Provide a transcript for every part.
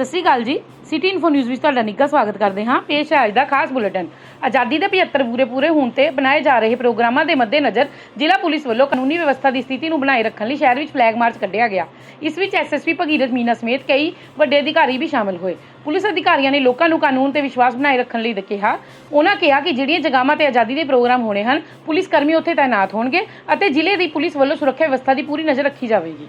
ਸਤਿ ਸ਼੍ਰੀ ਅਕਾਲ ਜੀ। City info news ਵਿੱਚ ਤੁਹਾਡਾ ਨਿੱਘਾ ਸਵਾਗਤ ਕਰਦੇ ਹਾਂ। ਪੇਸ਼ ਹੈ ਅੱਜ ਦਾ ਖਾਸ ਬੁਲੇਟਿਨ। ਆਜ਼ਾਦੀ ਦੇ 75 ਪੂਰੇ ਪੂਰੇ ਹੋਣ ਤੇ ਬਣਾਏ ਜਾ ਰਹੇ ਪ੍ਰੋਗਰਾਮਾਂ ਦੇ ਮੱਦੇਨਜ਼ਰ ਜ਼ਿਲ੍ਹਾ ਪੁਲਿਸ ਵੱਲੋਂ ਕਾਨੂੰਨੀ ਵਿਵਸਥਾ ਦੀ ਸਥਿਤੀ ਨੂੰ ਬਣਾਏ ਰੱਖਣ ਲਈ ਸ਼ਹਿਰ ਵਿੱਚ ਫਲੈਗ ਮਾਰਚ ਕੱਢਿਆ ਗਿਆ। ਇਸ ਵਿੱਚ ਐਸਐਸਪੀ ਭਗੀਰਥ ਮੀਨਾ ਸਮੇਤ ਕਈ ਵੱਡੇ ਅਧਿਕਾਰੀ ਵੀ ਸ਼ਾਮਲ ਹੋਏ। ਪੁਲਿਸ ਅਧਿਕਾਰੀਆਂ ਨੇ ਲੋਕਾਂ ਨੂੰ ਕਾਨੂੰਨ ਤੇ ਵਿਸ਼ਵਾਸ ਬਣਾਏ ਰੱਖਣ ਲਈ ਕਿਹਾ। ਉਹਨਾਂ ਕਿਹਾ ਕਿ ਜਿਹੜੀਆਂ ਜਗ੍ਹਾਵਾਂ ਤੇ ਆਜ਼ਾਦੀ ਦੇ ਪ੍ਰੋਗਰਾਮ ਹੋਣੇ ਹਨ ਪੁਲਿਸ ਕਰਮੀ ਉੱਥੇ ਤਾਇਨਾਤ ਹੋਣਗੇ ਅਤੇ ਜ਼ਿਲ੍ਹੇ ਦੀ ਪੁਲਿਸ ਵੱਲੋਂ ਸੁਰੱਖਿਆ ਵਿਵਸਥਾ ਦੀ ਪੂਰੀ ਨਜ਼ਰ ਰੱਖੀ ਜਾਵੇਗੀ।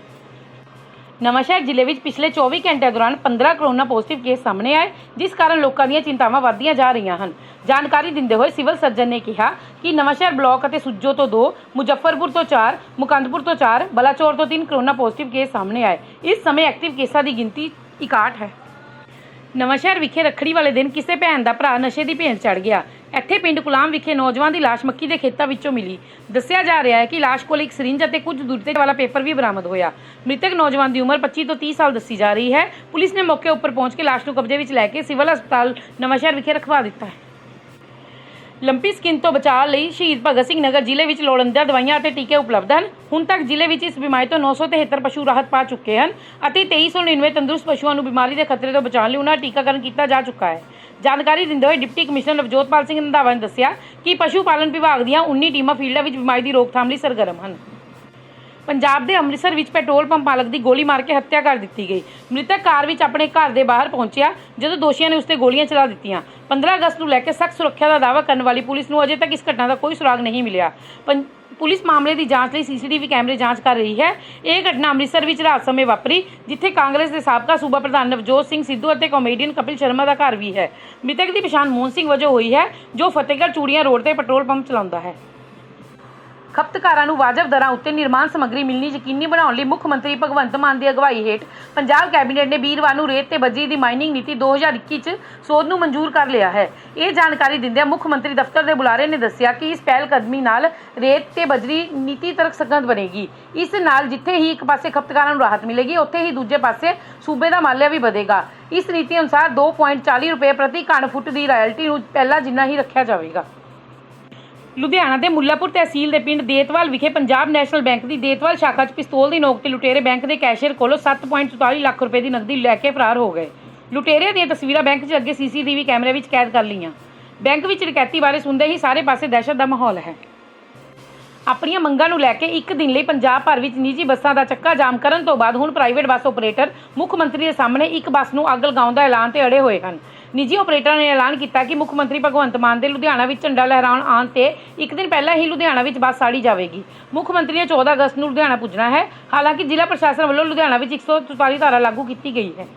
ਨਵਾਂਸ਼ਹਿਰ ਜ਼ਿਲ੍ਹੇ ਵਿੱਚ ਪਿਛਲੇ 24 ਘੰਟਿਆਂ ਦੌਰਾਨ 15 ਕਰੋਨਾ ਪੋਜ਼ਿਟਿਵ ਕੇਸ ਸਾਹਮਣੇ ਆਏ, ਜਿਸ ਕਾਰਨ ਲੋਕਾਂ ਦੀਆਂ ਚਿੰਤਾਵਾਂ ਵੱਧਦੀਆਂ ਜਾ ਰਹੀਆਂ ਹਨ। ਜਾਣਕਾਰੀ ਦਿੰਦੇ ਹੋਏ ਸਿਵਲ ਸਰਜਨ ਨੇ ਕਿਹਾ ਕਿ ਨਵਾਂਸ਼ਹਿਰ ਬਲਾਕ ਅਤੇ ਸੁੱਜੋ ਤੋਂ 2 ਮੁਜ਼ੱਫਰਪੁਰ ਤੋਂ 4 ਮੁਕੰਦਪੁਰ ਤੋਂ 4 ਬਲਾਚੌਰ ਤੋਂ 3 ਕਰੋਨਾ ਪੋਜ਼ਿਟਿਵ ਕੇਸ ਸਾਹਮਣੇ ਆਏ। ਇਸ ਸਮੇਂ ਐਕਟਿਵ ਕੇਸਾਂ ਦੀ ਗਿਣਤੀ 61 ਹੈ। ਨਵਾਂਸ਼ਹਿਰ ਵਿਖੇ ਰੱਖੜੀ ਵਾਲੇ ਦਿਨ ਕਿਸੇ ਭੈਣ ਦਾ ਭਰਾ ਨਸ਼ੇ ਦੀ ਭੇਂਟ ਚੜ ਗਿਆ। ਇੱਥੇ ਪਿੰਡ ਕੁਲਾਮ ਵਿਖੇ ਨੌਜਵਾਨ ਦੀ ਲਾਸ਼ ਮੱਕੀ ਦੇ ਖੇਤਾਂ ਵਿੱਚੋਂ ਮਿਲੀ। ਦੱਸਿਆ ਜਾ ਰਿਹਾ ਹੈ ਕਿ ਲਾਸ਼ ਕੋਲ ਇੱਕ ਸਰਿੰਜ ਅਤੇ ਕੁਝ ਦੂਰੀ ਵਾਲਾ ਪੇਪਰ ਵੀ ਬਰਾਮਦ ਹੋਇਆ। ਮ੍ਰਿਤਕ ਨੌਜਵਾਨ ਦੀ ਉਮਰ 25 ਤੋਂ 30 ਸਾਲ ਦੱਸੀ ਜਾ ਰਹੀ ਹੈ। ਪੁਲਿਸ ਨੇ ਮੌਕੇ ਉੱਪਰ ਪਹੁੰਚ ਕੇ ਲਾਸ਼ ਨੂੰ ਕਬਜ਼ੇ ਵਿੱਚ ਲੈ ਕੇ ਸਿਵਲ ਹਸਪਤਾਲ ਨਵਾਂਸ਼ਹਿਰ ਵਿਖੇ ਰਖਵਾ ਦਿੱਤਾ ਹੈ। ਲੰਪੀ ਸਕਿਨ ਤੋਂ ਬਚਾਅ ਲਈ ਸ਼ਹੀਦ ਭਗਤ ਸਿੰਘ ਨਗਰ ਜ਼ਿਲ੍ਹੇ ਵਿੱਚ ਲੋੜੀਂਦੀਆਂ ਦਵਾਈਆਂ ਅਤੇ ਟੀਕੇ ਉਪਲਬਧ ਹਨ। ਹੁਣ ਤੱਕ ਜ਼ਿਲ੍ਹੇ ਵਿੱਚ ਇਸ ਬਿਮਾਰੀ ਤੋਂ 973 ਪਸ਼ੂ ਰਾਹਤ ਪਾ ਚੁੱਕੇ ਹਨ ਅਤੇ 2399 ਤੰਦਰੁਸਤ ਪਸ਼ੂਆਂ ਨੂੰ ਬਿਮਾਰੀ ਦੇ ਖਤਰੇ ਤੋਂ ਬਚਾਉਣ ਲਈ ਉਹਨਾਂ ਦਾ ਟੀਕਾਕਰਨ ਕੀਤਾ ਜਾ ਚੁੱਕਾ ਹੈ। ਜਾਣਕਾਰੀ ਦਿੰਦੇ ਹੋਏ ਡਿਪਟੀ ਕਮਿਸ਼ਨਰ ਨਵਜੋਤਪਾਲ ਸਿੰਘ ਰੰਧਾਵਾ ਨੇ ਦੱਸਿਆ ਕਿ ਪਸ਼ੂ ਪਾਲਣ ਵਿਭਾਗ ਦੀਆਂ 19 ਟੀਮਾਂ ਫੀਲਡਾਂ ਵਿੱਚ ਬਿਮਾਰੀ ਦੀ ਰੋਕਥਾਮ ਲਈ ਸਰਗਰਮ ਹਨ। ਪੰਜਾਬ ਦੇ ਅੰਮ੍ਰਿਤਸਰ ਵਿੱਚ ਪੈਟਰੋਲ ਪੰਪ ਮਾਲਕ ਦੀ ਗੋਲੀ ਮਾਰ ਕੇ ਹੱਤਿਆ ਕਰ ਦਿੱਤੀ ਗਈ। ਮ੍ਰਿਤਕ ਕਾਰ ਵਿੱਚ ਆਪਣੇ ਘਰ ਦੇ ਬਾਹਰ ਪਹੁੰਚਿਆ, ਜਦੋਂ ਦੋਸ਼ੀਆਂ ਨੇ ਉਸ ਤੇ ਗੋਲੀਆਂ ਚਲਾ ਦਿੱਤੀਆਂ। 15 ਅਗਸਤ ਨੂੰ ਲੈ ਕੇ ਸਖਤ ਸੁਰੱਖਿਆ ਦਾ ਦਾਅਵਾ ਕਰਨ ਵਾਲੀ ਪੁਲਿਸ ਨੂੰ ਅਜੇ ਤੱਕ ਇਸ ਘਟਨਾ ਦਾ ਕੋਈ ਸੁਰਾਗ ਨਹੀਂ ਮਿਲਿਆ। ਪੰ- ਪੁਲਿਸ ਮਾਮਲੇ ਦੀ ਜਾਂਚ ਲਈ ਸੀਸੀਟੀਵੀ ਕੈਮਰੇ ਜਾਂਚ ਕਰ ਰਹੀ ਹੈ। ਇਹ ਘਟਨਾ ਅੰਮ੍ਰਿਤਸਰ ਵਿੱਚ ਰਾਤ ਸਮੇਂ ਵਾਪਰੀ, ਜਿੱਥੇ ਕਾਂਗਰਸ ਦੇ ਸਾਬਕਾ ਸੂਬਾ ਪ੍ਰਧਾਨ ਨਵਜੋਤ ਸਿੰਘ ਸਿੱਧੂ ਅਤੇ ਕਾਮੇਡੀਅਨ ਕਪਿਲ ਸ਼ਰਮਾ ਦਾ ਘਰ ਵੀ ਹੈ। ਮ੍ਰਿਤਕ ਦੀ ਪਛਾਣ ਮੋਹਨ ਸਿੰਘ ਵਜੋਂ ਹੋਈ ਹੈ, ਜੋ ਫਤਿਹਗੜ੍ਹ ਚੂੜੀਆਂ ਰੋਡ ਤੇ ਪੈਟਰੋਲ ਪੰਪ ਚਲਾਉਂਦਾ ਹੈ। ਖਪਤਕਾਰਾਂ ਨੂੰ ਵਾਜਬ ਦਰਾਂ ਉੱਤੇ ਨਿਰਮਾਣ ਸਮੱਗਰੀ ਮਿਲਣੀ ਯਕੀਨੀ ਬਣਾਉਣ ਲਈ ਮੁੱਖ ਮੰਤਰੀ ਭਗਵੰਤ ਮਾਨ ਦੀ ਅਗਵਾਈ ਹੇਠ ਪੰਜਾਬ ਕੈਬਨਿਟ ਨੇ ਵੀਰਵਾਰ ਨੂੰ ਰੇਤ ਤੇ ਬਜਰੀ ਦੀ ਮਾਈਨਿੰਗ ਨੀਤੀ 2021 ਚ ਸੋਧ ਨੂੰ ਮਨਜ਼ੂਰ ਕਰ ਲਿਆ ਹੈ। ਇਹ ਜਾਣਕਾਰੀ ਦਿੰਦਿਆਂ ਮੁੱਖ ਮੰਤਰੀ ਦਫ਼ਤਰ ਦੇ ਬੁਲਾਰੇ ਨੇ ਦੱਸਿਆ ਕਿ ਇਸ ਪਹਿਲ ਕਦਮੀ ਨਾਲ ਰੇਤ ਤੇ ਬਜਰੀ ਨੀਤੀ ਤਰਕ ਸੰਗਤ ਬਣੇਗੀ। ਇਸ ਨਾਲ ਜਿੱਥੇ ਹੀ ਇੱਕ ਪਾਸੇ ਖਪਤਕਾਰਾਂ ਨੂੰ ਰਾਹਤ ਮਿਲੇਗੀ, ਉੱਥੇ ਹੀ ਦੂਜੇ ਪਾਸੇ ਸੂਬੇ ਦਾ ਮਾਲਿਆ ਵੀ ਵਧੇਗਾ। ਇਸ ਨੀਤੀ ਅਨੁਸਾਰ 2.40 ਰੁਪਏ ਪ੍ਰਤੀ ਘਣ ਫੁੱਟ ਦੀ ਰਾਇਲਟੀ ਨੂੰ ਪਹਿਲਾਂ ਜਿੰਨਾ ਹੀ ਰੱਖਿਆ ਜਾਵੇਗਾ। ਲੁਧਿਆਣਾ ਦੇ ਮੁੱਲਾਪੁਰ ਤਹਿਸੀਲ ਦੇ ਪਿੰਡ ਦੇਤਵਾਲ ਵਿਖੇ ਪੰਜਾਬ ਨੈਸ਼ਨਲ ਬੈਂਕ ਦੀ ਦੇਤਵਾਲ ਸ਼ਾਖਾ 'ਚ ਪਿਸਤੌਲ ਦੀ ਨੋਕ ਤੇ ਲੁਟੇਰੇ ਬੈਂਕ ਦੇ ਕੈਸ਼ੀਅਰ ਕੋਲੋਂ 7.44 ਲੱਖ ਰੁਪਏ ਦੀ ਨਕਦੀ ਲੈ ਕੇ ਫਰਾਰ ਹੋ ਗਏ। ਲੁਟੇਰੇ ਦੀਆਂ ਤਸਵੀਰਾਂ ਬੈਂਕ 'ਚ ਅੱਗੇ ਸੀਸੀਟੀਵੀ ਕੈਮਰੇ ਵਿੱਚ ਕੈਦ ਕਰ ਲਈਆਂ। ਬੈਂਕ ਵਿੱਚ ਡਕੈਤੀ ਬਾਰੇ ਸੁਣਦੇ ਹੀ ਸਾਰੇ ਪਾਸੇ ਦਹਿਸ਼ਤ ਦਾ ਮਾਹੌਲ ਹੈ। ਆਪਣੀਆਂ ਮੰਗਾਂ ਨੂੰ ਲੈ ਕੇ ਇੱਕ ਦਿਨ ਲਈ ਪੰਜਾਬ ਭਰ ਵਿੱਚ ਨਿੱਜੀ ਬੱਸਾਂ ਦਾ ਚੱਕਾ ਜਾਮ ਕਰਨ ਤੋਂ ਬਾਅਦ ਹੁਣ ਪ੍ਰਾਈਵੇਟ ਬੱਸ ਆਪਰੇਟਰ ਮੁੱਖ ਮੰਤਰੀ ਦੇ ਸਾਹਮਣੇ ਇੱਕ ਬੱਸ ਨੂੰ ਅੱਗ ਲਗਾਉਣ ਦਾ ਐਲਾਨ ਤੇ ਅੜੇ ਹੋਏ ਹਨ। ਨਿੱਜੀ ਆਪਰੇਟਰਾਂ ਨੇ ਐਲਾਨ ਕੀਤਾ ਕਿ ਮੁੱਖ ਮੰਤਰੀ ਭਗਵੰਤ ਮਾਨ ਦੇ ਲੁਧਿਆਣਾ ਵਿੱਚ ਝੰਡਾ ਲਹਿਰਾਉਣ ਆਉਣ ਤੇ ਇੱਕ ਦਿਨ ਪਹਿਲਾਂ ਹੀ ਲੁਧਿਆਣਾ ਵਿੱਚ ਬੱਸ ਸਾੜੀ ਜਾਵੇਗੀ। ਮੁੱਖ ਮੰਤਰੀ ਨੇ 14 ਅਗਸਤ ਨੂੰ ਲੁਧਿਆਣਾ ਪੁੱਜਣਾ ਹੈ। ਹਾਲਾਂਕਿ ਜ਼ਿਲ੍ਹਾ ਪ੍ਰਸ਼ਾਸਨ ਵੱਲੋਂ ਲੁਧਿਆਣਾ ਵਿੱਚ 144 ਧਾਰਾ ਲਾਗੂ ਕੀਤੀ ਗਈ ਹੈ।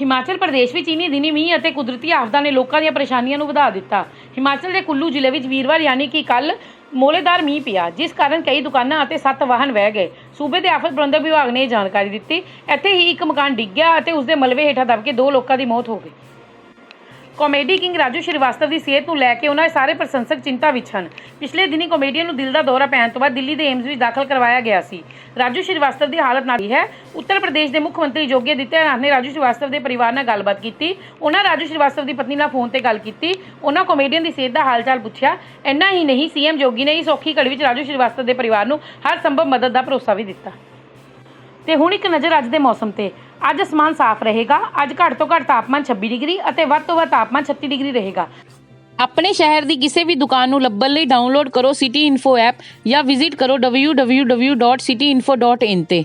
ਹਿਮਾਚਲ ਪ੍ਰਦੇਸ਼ ਵਿੱਚ ਇਨੀ ਦਿਨੀ ਮੀਂਹ ਅਤੇ ਕੁਦਰਤੀ ਆਫਤਾਂ ਨੇ ਲੋਕਾਂ ਦੀਆਂ ਪਰੇਸ਼ਾਨੀਆਂ ਨੂੰ ਵਧਾ ਦਿੱਤਾ। ਹਿਮਾਚਲ ਦੇ ਕੁੱਲੂ ਜ਼ਿਲ੍ਹੇ ਵਿੱਚ ਵੀਰਵਾਰ ਯਾਨੀ ਕਿ ਕੱਲ ਮੋਲੇਦਾਰ ਮੀਂਹ ਪਿਆ, ਜਿਸ ਕਾਰਨ ਕਈ ਦੁਕਾਨਾਂ ਅਤੇ ਸੱਤ ਵਾਹਨ ਵਹਿ ਗਏ। ਸੂਬੇ ਦੇ ਆਫਤ ਪ੍ਰਬੰਧਨ ਵਿਭਾਗ ਨੇ ਇਹ ਜਾਣਕਾਰੀ ਦਿੱਤੀ। ਇੱਥੇ ਹੀ ਇੱਕ ਮਕਾਨ ਡਿੱਗ ਗਿਆ ਅਤੇ ਉਸ ਦੇ ਮਲਬੇ ਹੇਠਾਂ ਦਬ ਕੇ ਦੋ ਲੋਕਾਂ ਦੀ ਮੌਤ ਹੋ ਗਈ। ਕਾਮੇਡੀ ਕਿੰਗ ਰਾਜੂ ਸ਼੍ਰੀਵਾਸਤਵ ਦੀ ਸਿਹਤ ਨੂੰ ਲੈ ਕੇ ਉਹਨਾਂ ਦੇ ਸਾਰੇ ਪ੍ਰਸ਼ੰਸਕ ਚਿੰਤਾ ਵਿੱਚ ਹਨ। ਪਿਛਲੇ ਦਿਨੀ ਕਾਮੇਡੀਅਨ ਨੂੰ ਦਿਲ ਦਾ ਦੌਰਾ ਪੈਣ ਤੋਂ ਬਾਅਦ ਦਿੱਲੀ ਦੇ ਏਮਜ਼ ਵਿੱਚ ਦਾਖਲ ਕਰਵਾਇਆ ਗਿਆ ਸੀ। ਰਾਜੂ ਸ਼੍ਰੀਵਾਸਤਵ ਦੀ ਹਾਲਤ ਨਾਜ਼ੁਕ ਹੈ। ਉੱਤਰ ਪ੍ਰਦੇਸ਼ ਦੇ ਮੁੱਖ ਮੰਤਰੀ ਯੋਗੀ ਆਦਿੱਤਿਆਨਾਥ ਨੇ ਰਾਜੂ ਸ਼੍ਰੀਵਾਸਤਵ ਦੇ ਪਰਿਵਾਰ ਨਾਲ ਗੱਲਬਾਤ ਕੀਤੀ। ਉਹਨਾਂ ਰਾਜੂ ਸ਼੍ਰੀਵਾਸਤਵ ਦੀ ਪਤਨੀ ਨਾਲ ਫੋਨ ਤੇ ਗੱਲ ਕੀਤੀ। ਉਹਨਾਂ ਕਾਮੇਡੀਅਨ ਦੀ ਸਿਹਤ ਦਾ ਹਾਲਚਾਲ ਪੁੱਛਿਆ। ਇੰਨਾ ਹੀ ਨਹੀਂ, ਸੀਐਮ ਯੋਗੀ ਨੇ ਇਸ ਔਖੀ ਘੜੀ ਵਿੱਚ ਰਾਜੂ ਸ਼੍ਰੀਵਾਸਤਵ ਦੇ ਪਰਿਵਾਰ ਨੂੰ ਹਰ ਸੰਭਵ ਮਦਦ ਦਾ ਭਰੋਸਾ ਵੀ ਦਿੱਤਾ। ਤੇ ਹੁਣ ਇੱਕ ਨਜ਼ਰ ਅੱਜ ਦੇ ਮੌਸਮ ਤੇ। ਅੱਜ ਅਸਮਾਨ ਸਾਫ਼ ਰਹੇਗਾ। ਅੱਜ ਘੱਟ ਤੋਂ ਘੱਟ ਤਾਪਮਾਨ 26 ਡਿਗਰੀ ਅਤੇ ਵੱਧ ਤੋਂ ਵੱਧ ਤਾਪਮਾਨ 36 ਡਿਗਰੀ ਰਹੇਗਾ। ਆਪਣੇ ਸ਼ਹਿਰ ਦੀ ਕਿਸੇ ਵੀ ਦੁਕਾਨ ਨੂੰ ਲੱਭਣ ਲਈ ਡਾਊਨਲੋਡ ਕਰੋ ਸਿਟੀ ਇਨਫੋ ਐਪ ਜਾਂ ਵਿਜ਼ਿਟ ਕਰੋ www.cityinfo.in ਤੇ।